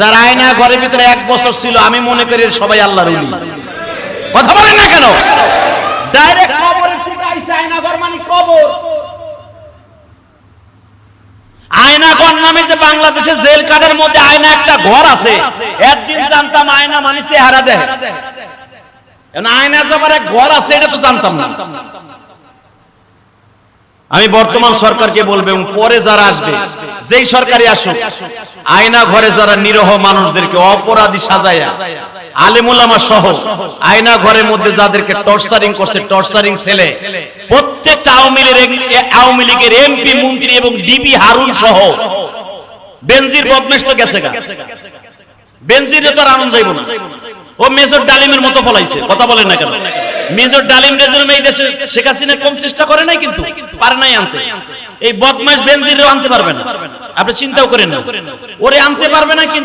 যার আয়না ঘরের ভিতরে এক বছর ছিল, আমি মনে করি সবাই আল্লাহর উলি কথা বলেন না কেন? থেকে আয়না ঘর মানে নামে যে জেল মধ্যে আয়না একটা ঘর আছে জানতাম আয়না মানে এক ঘর আছে, এটা তো জানতাম না। আমি বর্তমান সরকারকে বলব এবং পরে যারা আসবে, যেই সরকারি আসুক, আয়না ঘরে যারা নিরহ মানুষদেরকে অপরাধী সাজায়া, আলেমুলামা সহ, আয়না ঘরের মধ্যে যাদেরকে টর্চারিং করছে টর্চারিং ছেলে, প্রত্যেকটা আওয়ামী লীগের আওয়ামী লীগের এমপি, মন্ত্রী এবং ডিবি হারুন সহ, বেনজির বদমেশ তো গেছে গা। বেনজির তো আর আনন্দ যাইব না। ও মেজর ডালিমের মতো ফলাইছে, কথা বলেন না কেন? মেজর ডালিম রেজুলম এই দেশে শেখ হাসিনা কম চেষ্টা করে নাই কিন্তু? পারে নাই আনতে। এই বদমাস বেনজিরও আনতে পারবে না। আপনি চিন্তাও করেন না। ওরে আনতে পারবে না কিন্তু